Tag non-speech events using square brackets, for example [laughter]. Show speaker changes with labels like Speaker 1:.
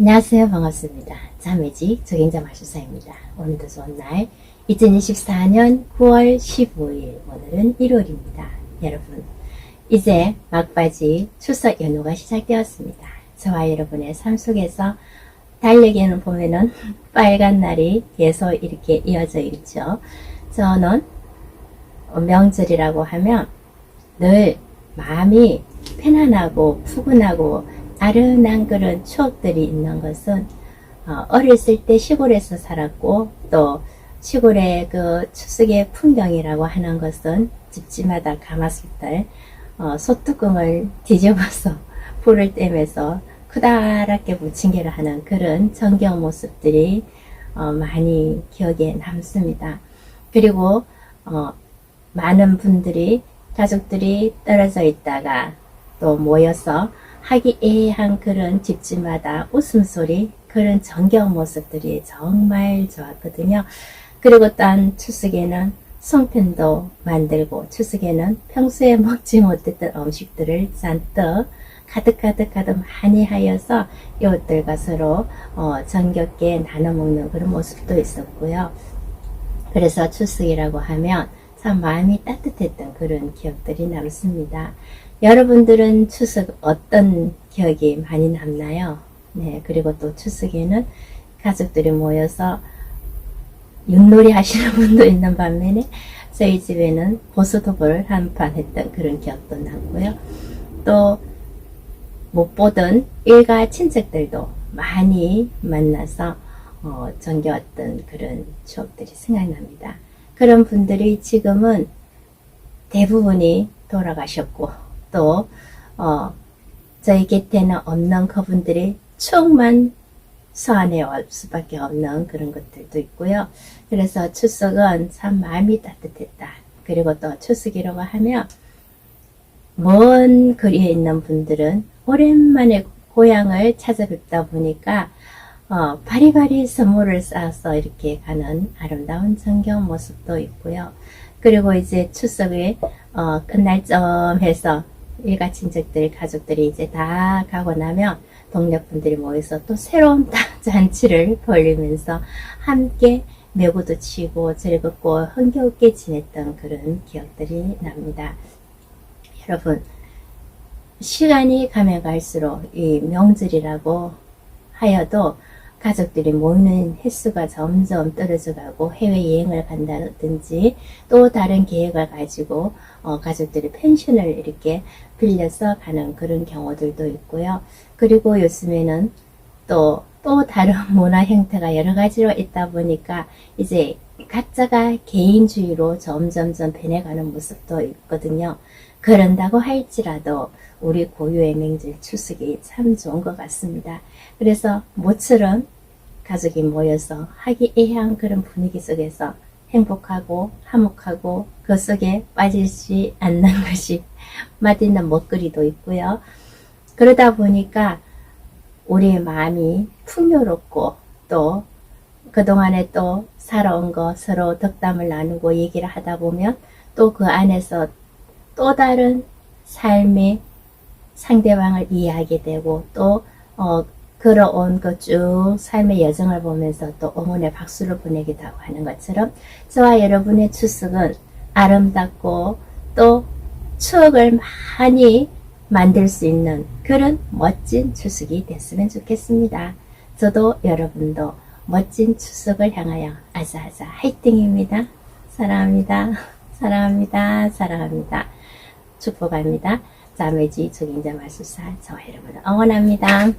Speaker 1: 안녕하세요. 반갑습니다. 자매직 적행자 마술사입니다. 오늘도 좋은 날 2024년 9월 15일 오늘은 1월입니다. 여러분 이제 막바지 추석 연휴가 시작되었습니다. 저와 여러분의 삶 속에서 달력에는 보면은 빨간 날이 계속 이렇게 이어져 있죠. 저는 명절이라고 하면 늘 마음이 편안하고 푸근하고 아른한 그런 추억들이 있는 것은 어, 어렸을 때 시골에서 살았고 또 시골의 그 추석의 풍경이라고 하는 것은 집집마다 가마솥들 어, 소뚜껑을 뒤집어서 [laughs] 불을 떼면서 크다랗게 부침개를 하는 그런 정겨운 모습들이 어, 많이 기억에 남습니다. 그리고 어, 많은 분들이 가족들이 떨어져 있다가 또 모여서 하기애애한 그런 집집마다 웃음소리 그런 정겨운 모습들이 정말 좋았거든요. 그리고 딴 추석에는 송편도 만들고 추석에는 평소에 먹지 못했던 음식들을 잔뜩 가득가득 가득 많이 하여서 이웃들과 서로 어, 정겹게 나눠 먹는 그런 모습도 있었고요. 그래서 추석이라고 하면 참 마음이 따뜻했던 그런 기억들이 남습니다. 여러분들은 추석 어떤 기억이 많이 남나요? 네, 그리고 또 추석에는 가족들이 모여서 윷놀이 하시는 [laughs] 분도 있는 반면에 저희 집에는 보수도볼 한판 했던 그런 기억도 나고요. 또 못 보던 일가 친척들도 많이 만나서 어, 정겨웠던 그런 추억들이 생각납니다. 그런 분들이 지금은 대부분이 돌아가셨고 또 어, 저희 곁에는 없는 그분들이 추억만 소환해 올 수밖에 없는 그런 것들도 있고요. 그래서 추석은 참 마음이 따뜻했다. 그리고 또 추석이라고 하면 먼 거리에 있는 분들은 오랜만에 고향을 찾아뵙다 보니까 어, 바리바리 선물을 쌓아서 이렇게 가는 아름다운 정겨운 모습도 있고요. 그리고 이제 추석에 어, 끝날 점 해서 일가 친척들, 가족들이 이제 다 가고 나면 동네 분들이 모여서 또 새로운 [laughs] 잔치를 벌리면서 함께 매구도 치고 즐겁고 흥겨웠게 지냈던 그런 기억들이 납니다. 여러분, 시간이 가면 갈수록 이 명절이라고 하여도 가족들이 모이는 횟수가 점점 떨어져 가고 해외여행을 간다든지 또 다른 계획을 가지고 어, 가족들이 펜션을 이렇게 빌려서 가는 그런 경우들도 있고요. 그리고 요즘에는 또, 또 다른 [laughs] 문화 형태가 여러 가지로 있다 보니까 이제 각자가 개인주의로 점점점 변해가는 모습도 있거든요. 그런다고 할지라도 우리 고유의 명절 추석이 참 좋은 것 같습니다. 그래서 모처럼 가족이 모여서 하기애애한 그런 분위기 속에서 행복하고 화목하고 그 속에 빠지지 않는 [laughs] 것이 맛있는 먹거리도 있고요. 그러다 보니까 우리의 마음이 풍요롭고 또 그동안에 또 살아온 거 서로 덕담을 나누고 얘기를 하다 보면 또 그 안에서 또 다른 삶의 상대방을 이해하게 되고 또 어, 걸어온 그 쭉 삶의 여정을 보면서 또 응원의 박수를 보내기도 하고 하는 것처럼 저와 여러분의 추석은 아름답고 또 추억을 많이 만들 수 있는 그런 멋진 추석이 됐으면 좋겠습니다. 저도 여러분도 멋진 추석을 향하여 아자아자 화이팅입니다. 사랑합니다. 사랑합니다. 사랑합니다. 축복합니다. 자매지 적인자 마술사 저와 여러분을 응원합니다.